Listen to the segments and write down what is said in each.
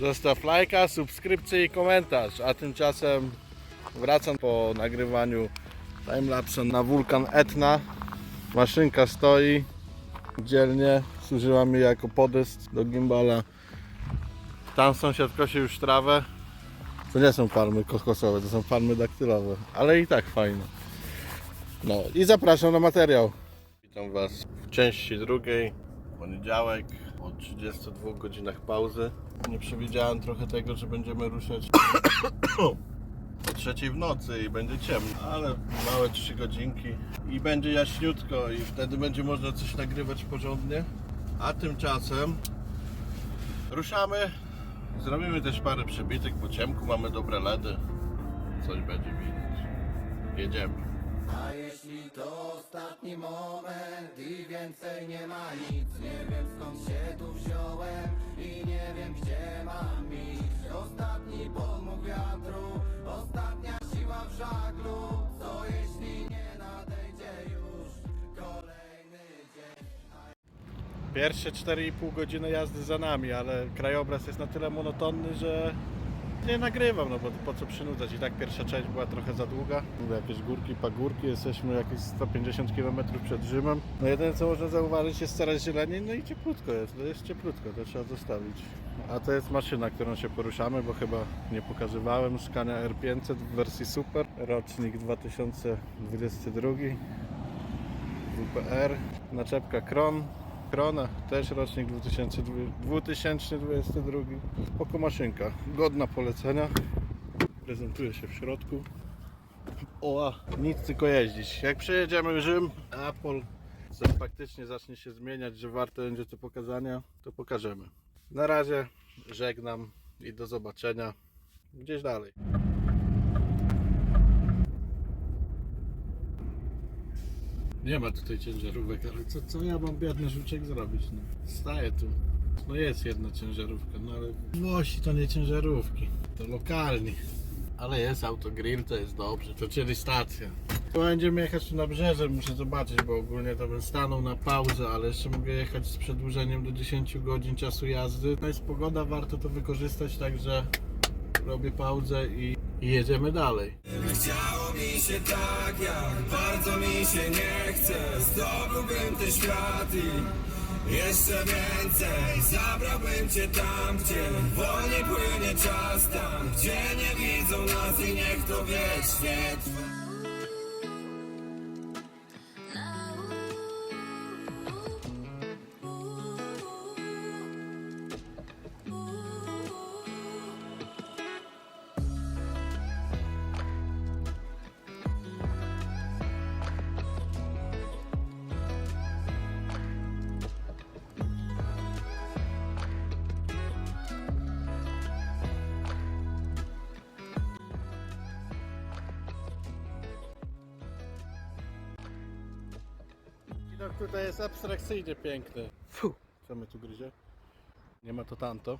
Zostaw lajka, subskrypcję i komentarz. A tymczasem wracam po nagrywaniu timelapsa na wulkan Etna. Maszynka stoi dzielnie, służyła mi jako podest do gimbala. Tam sąsiad kosi już trawę. To nie są palmy kokosowe, to są palmy daktylowe, ale i tak fajne. No i zapraszam na materiał. Witam Was w części drugiej, poniedziałek, o 32 godzinach pauzy. Nie przewidziałem trochę tego, że będziemy ruszać o trzeciej w nocy i będzie ciemno, ale małe 3 godzinki i będzie jaśniutko i wtedy będzie można coś nagrywać porządnie. A tymczasem ruszamy. Zrobimy też parę przebitek po ciemku, mamy dobre ledy. Coś będzie widać. Jedziemy. A jeśli to ostatni moment i więcej nie ma nic Nie wiem skąd się tu wziąłem i nie wiem gdzie mam iść. Ostatni podmuch wiatru, ostatnia siła w żaglu Co jeśli nie nadejdzie już kolejny dzień? Pierwsze 4,5 godziny jazdy za nami, ale krajobraz jest na tyle monotonny, że nie nagrywam, no bo po co przynudzać. I tak pierwsza część była trochę za długa. Były Jakieś górki, pagórki, jesteśmy jakieś 150 km przed Rzymem. No jedyne co można zauważyć jest coraz zieleniej, no i cieplutko jest, to jest cieplutko, to trzeba zostawić. A to jest maszyna, którą się poruszamy, bo chyba nie pokazywałem. Scania R500 w wersji Super, rocznik 2022. WPR, naczepka Kron, Krona, też rocznik 2002 2022. Oko maszynka, godna polecenia. Prezentuje się w środku. O, nic tylko jeździć. Jak przejedziemy Rzym, Apple co faktycznie zacznie się zmieniać, że warto będzie to pokazania, to pokażemy. Na razie żegnam i do zobaczenia gdzieś dalej. Nie ma tutaj ciężarówek, ale co, co ja mam biedny żuczek zrobić? No, staję tu. No jest jedna ciężarówka, no ale Włosi to nie ciężarówki, to lokalni. Ale jest autogrill, to jest dobrze, to czyli stacja. Będziemy jechać tu na brzeże, muszę zobaczyć, bo ogólnie to bym stanął na pauzę, ale jeszcze mogę jechać z przedłużeniem do 10 godzin czasu jazdy. No jest pogoda, warto to wykorzystać, także robię pauzę i, i jedziemy dalej. Mi się tak, jak bardzo mi się nie chce. Zdobyłbym ten świat i jeszcze więcej. Zabrałbym cię tam, gdzie wolniej płynie czas Tam, gdzie nie widzą nas i niech to wiecznie Widok tutaj jest abstrakcyjnie piękny. Fu, co my tu gryzie? Nie ma to tanto.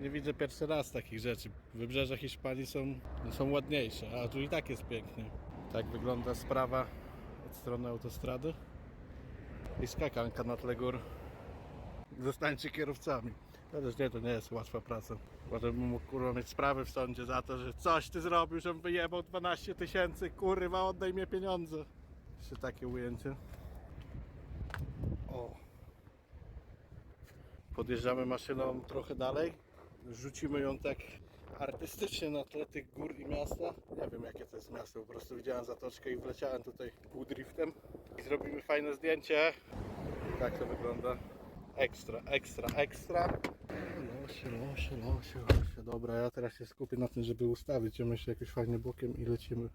Nie widzę pierwszy raz takich rzeczy. Wybrzeża Hiszpanii są, są ładniejsze, a tu i tak jest pięknie. Tak wygląda sprawa od strony autostrady. I skakanka na tle gór. Zostańcie kierowcami. Chociaż nie, to nie jest łatwa praca. Potem bym mógł kurwa mieć sprawy w sądzie za to, że coś ty zrobił, żebym wyjebał 12 tysięcy, kurwa oddaj mi pieniądze. Jeszcze takie ujęcie. O. Podjeżdżamy maszyną trochę dalej. Rzucimy ją tak artystycznie na tle tych gór i miasta. Nie wiem jakie to jest miasto, po prostu widziałem zatoczkę i wleciałem tutaj pół driftem. I zrobimy fajne zdjęcie. Tak to wygląda. Ekstra, ekstra, ekstra. Losie, losie, losie, losie. Dobra, ja teraz się skupię na tym, żeby ustawić ją jeszcze jakoś fajnie bokiem i lecimy.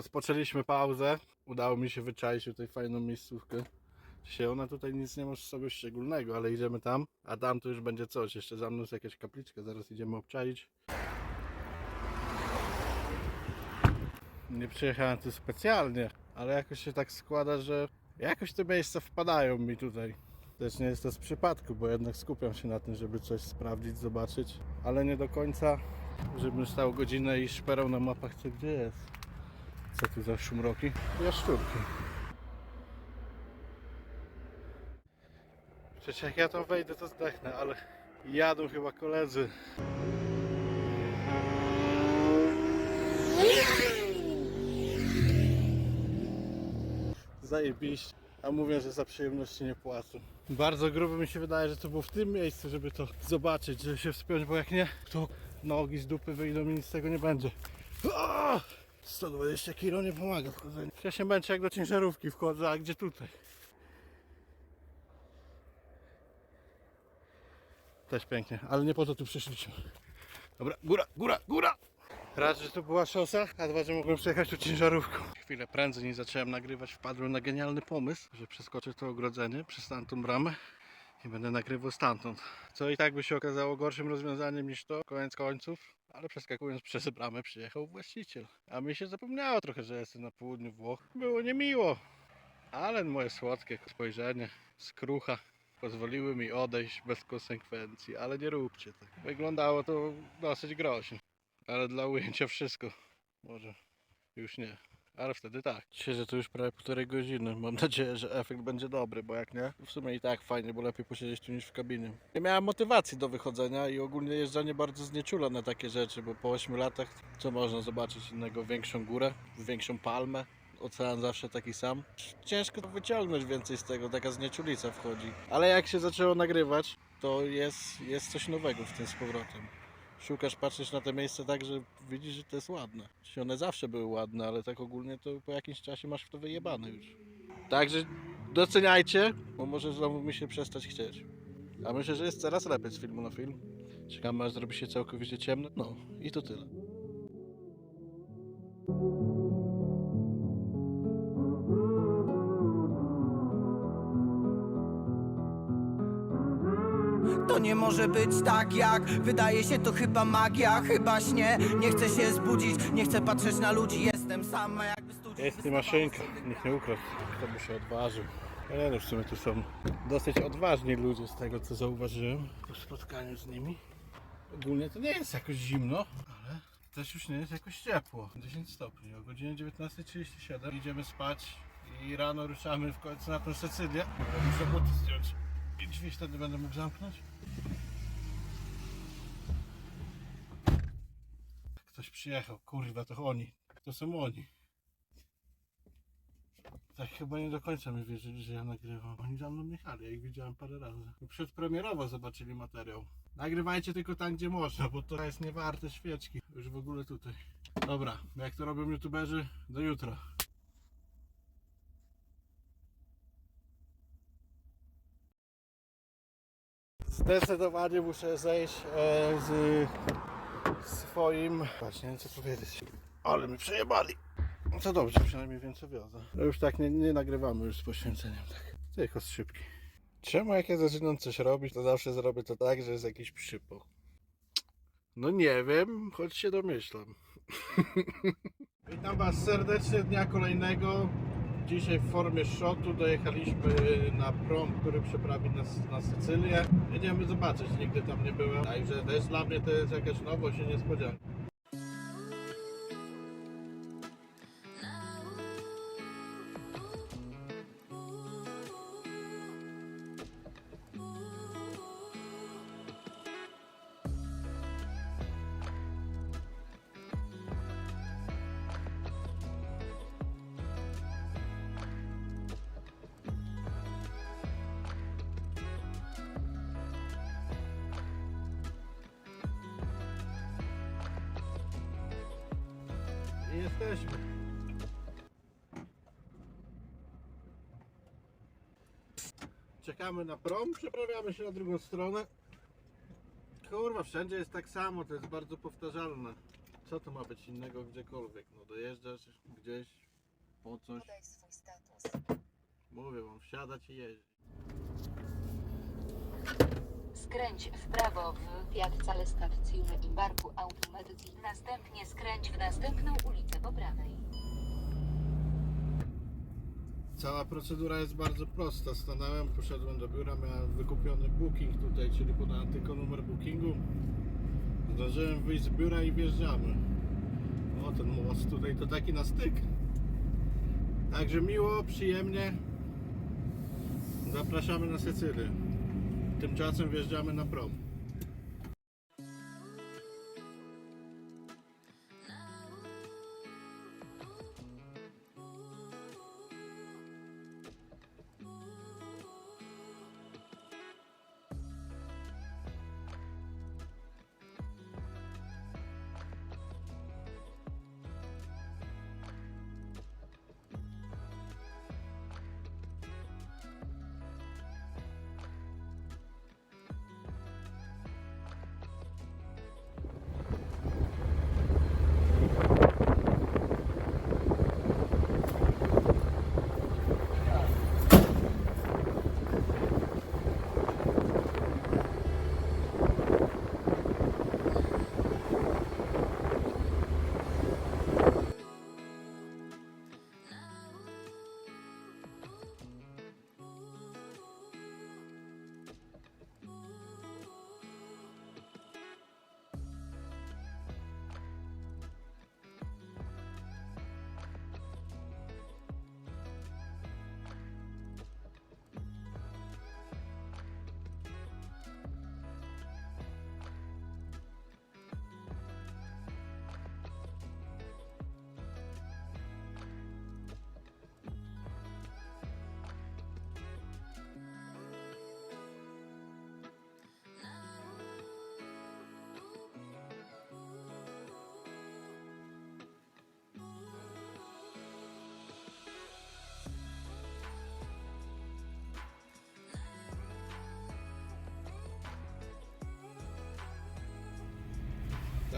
Rozpoczęliśmy pauzę. Udało mi się wyczaić tutaj fajną miejscówkę. Się ona tutaj nic nie ma sobie szczególnego, ale idziemy tam, a tam to już będzie coś. Jeszcze za mną jest jakaś kapliczka, zaraz idziemy obczaić. Nie przyjechałem tu specjalnie, ale jakoś się tak składa, że jakoś te miejsca wpadają mi tutaj. Też nie jest to z przypadku, bo jednak skupiam się na tym, żeby coś sprawdzić, zobaczyć, ale nie do końca Żebym stał godzinę i szperał na mapach, co gdzie jest. Co tu za szumroki? Jaszczurki. Przecież jak ja tam wejdę, to zdechnę, ale jadą chyba koledzy. Zajebiście. A mówię, że za przyjemności nie płacą. Bardzo grubo mi się wydaje, że to było w tym miejscu, żeby to zobaczyć, żeby się wspiąć, bo jak nie, to nogi z dupy wyjdą i nic z tego nie będzie. Aaa! 120 kg nie pomaga w chodzeniu. Ja się męczę jak do ciężarówki wchodzę, a gdzie tutaj? Też pięknie, ale nie po to tu przyszliśmy. Dobra, góra, góra, góra! Raz, że to była szosa, a dwa, że mogłem przejechać tu ciężarówką. Chwilę prędzej niż zacząłem nagrywać, wpadłem na genialny pomysł, że przeskoczę to ogrodzenie przez tamtą bramę i będę nagrywał stamtąd. Co i tak by się okazało gorszym rozwiązaniem niż to, koniec końców. Ale przeskakując przez bramę przyjechał właściciel. A mi się zapomniało trochę, że jestem na południu Włoch. Było niemiło. Ale moje słodkie spojrzenie, skrucha pozwoliły mi odejść bez konsekwencji. Ale nie róbcie tak. Wyglądało to dosyć groźnie. Ale dla ujęcia wszystko. Może już nie. Ale wtedy tak. Siedzę tu już prawie półtorej godziny. Mam nadzieję, że efekt będzie dobry, bo jak nie, w sumie i tak fajnie, bo lepiej posiedzieć tu niż w kabinie. Nie miałem motywacji do wychodzenia i ogólnie jeżdżanie bardzo znieczula na takie rzeczy, bo po 8 latach co można zobaczyć innego? Większą górę, większą palmę. Ocean zawsze taki sam. Ciężko wyciągnąć więcej z tego, taka znieczulica wchodzi. Ale jak się zaczęło nagrywać, to jest, jest coś nowego w tym z powrotem szukasz, patrzysz na te miejsca tak, że widzisz, że to jest ładne. Czyli one zawsze były ładne, ale tak ogólnie to po jakimś czasie masz w to wyjebane już. Także doceniajcie, bo może znowu mi się przestać chcieć. A myślę, że jest coraz lepiej z filmu na film. Czekamy aż zrobi się całkowicie ciemno. No i to tyle. Nie może być tak jak Wydaje się to chyba magia, chyba śnie Nie chcę się zbudzić, nie chcę patrzeć na ludzi Jestem sam, a jakby studiów Jest i maszynka, nikt nie ukradł, kto by się odważył. Ale no w sumie tu są dosyć odważni ludzie z tego co zauważyłem po spotkaniu z nimi. Ogólnie to nie jest jakoś zimno, ale też już nie jest jakoś ciepło. 10 stopni, o godzinie 19.37 idziemy spać i rano ruszamy w końcu na tą Sycylię. Muszę buty zdjąć i drzwi wtedy będę mógł zamknąć. Ktoś przyjechał, kurwa to oni, to są oni. Tak chyba nie do końca mi wierzyli, że ja nagrywam. Oni za mną jechali, ja ich widziałem parę razy. Przedpremierowo zobaczyli materiał. Nagrywajcie tylko tam, gdzie można, bo to jest niewarte świeczki. Już w ogóle tutaj. Dobra, jak to robią youtuberzy, do jutra. Zdecydowanie muszę zejść e, z swoim... Właśnie, nie wiem co powiedzieć. Ale mi przejebali. No to dobrze, przynajmniej więcej wiozę. No już tak nie, nie nagrywamy już z poświęceniem, tak. Tylko z szybki. Czemu jak ja zaczynam coś robić, to zawsze zrobię to tak, że jest jakiś przypał. No nie wiem, choć się domyślam. Witam Was serdecznie dnia kolejnego. Dzisiaj w formie shotu dojechaliśmy na prom, który przeprawi nas na Sycylię. Jedziemy zobaczyć, nigdy tam nie byłem. Także też dla mnie to jest jakaś nowość i niespodzianka. Jesteśmy. Czekamy na prom, przeprawiamy się na drugą stronę. Kurwa, wszędzie jest tak samo, to jest bardzo powtarzalne. Co to ma być innego gdziekolwiek? No dojeżdżasz gdzieś po coś, Podaj swój status. mówię wam, wsiadać i jeździć. Skręć w prawo w Piazza Stazione Imbarku Automezzi. Następnie skręć w następną ulicę po prawej. Cała procedura jest bardzo prosta. Stanąłem, poszedłem do biura, miałem wykupiony booking tutaj, czyli podałem tylko numer bookingu. Zdążyłem wyjść z biura i wjeżdżamy. O, ten most tutaj to taki na styk. Także miło, przyjemnie. Zapraszamy na Sycylię. Tymczasem wjeżdżamy na prom.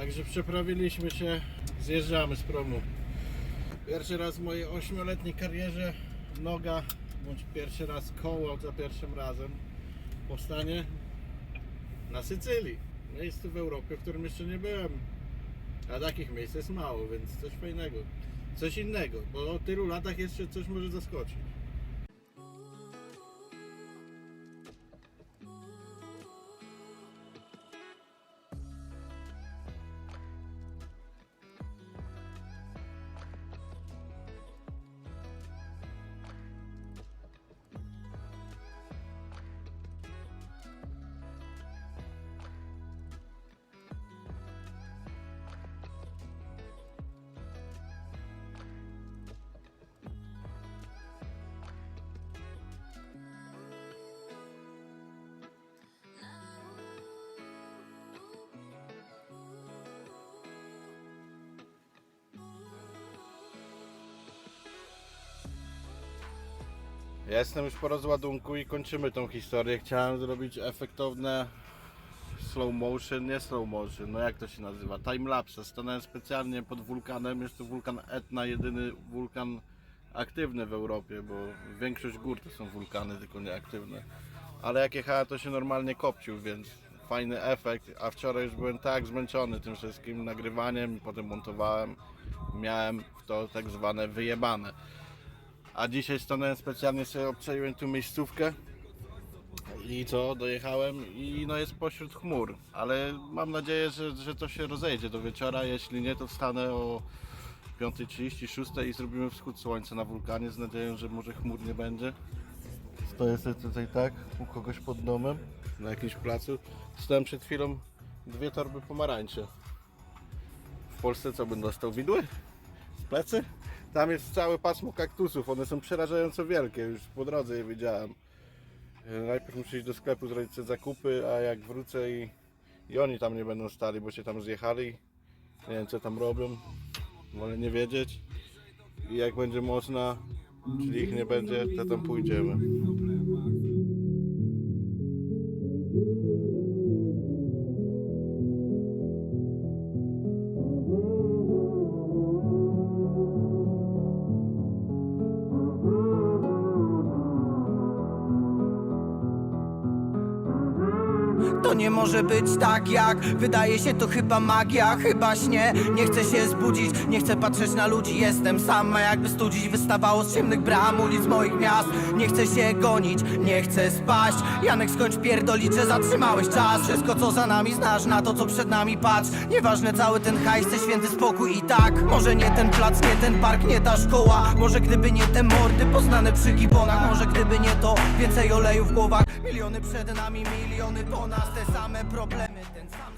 Także przeprawiliśmy się, zjeżdżamy z promu. Pierwszy raz w mojej 8-letniej karierze noga, bądź pierwszy raz koło za pierwszym razem powstanie na Sycylii. Miejscu w Europie, w którym jeszcze nie byłem. A takich miejsc jest mało, więc coś fajnego. Coś innego, bo o tylu latach jeszcze coś może zaskoczyć. Ja Jestem już po rozładunku i kończymy tą historię. Chciałem zrobić efektowne slow motion, nie slow motion, no jak to się nazywa? Timelapse. Stanąłem specjalnie pod wulkanem. Jest to wulkan Etna, jedyny wulkan aktywny w Europie, bo większość gór to są wulkany, tylko nieaktywne. Ale jak jechałem, to się normalnie kopcił, więc fajny efekt. A wczoraj już byłem tak zmęczony tym wszystkim nagrywaniem, potem montowałem. Miałem w to tak zwane wyjebane. A dzisiaj stanąłem specjalnie sobie obczaiłem tu miejscówkę i co, dojechałem i no jest pośród chmur, ale mam nadzieję, że, że to się rozejdzie do wieczora, jeśli nie to wstanę o 5.30, 6 i zrobimy wschód słońca na wulkanie z nadzieją, że może chmur nie będzie. Stoję sobie tutaj tak, u kogoś pod domem, na jakimś placu. Dostałem przed chwilą dwie torby pomarańcze. W Polsce co bym dostał? Widły? W plecy? Tam jest całe pasmo kaktusów, one są przerażająco wielkie, już po drodze je widziałem. E, Najpierw muszę iść do sklepu zrobić sobie zakupy, a jak wrócę i, i oni tam nie będą stali, bo się tam zjechali. Nie wiem co tam robią, wolę nie wiedzieć. I jak będzie można, czyli ich nie będzie, to tam pójdziemy. Być tak jak Wydaje się to chyba magia, chyba śnie. Nie chcę się zbudzić, nie chcę patrzeć na ludzi Jestem sam, a jakby studzić Wystawało z ciemnych bram ulic moich miast. Nie chcę się gonić, nie chcę spaść. Janek skończ pierdolić, że zatrzymałeś czas. Wszystko co za nami znasz, na to co przed nami patrz. Nieważne cały ten hajs, chcę święty spokój i tak. Może nie ten plac, nie ten park, nie ta szkoła. Może gdyby nie te mordy poznane przy gibonach Może gdyby nie to, więcej oleju w głowach Miliony przed nami, miliony po nas Te same problemy, ten sam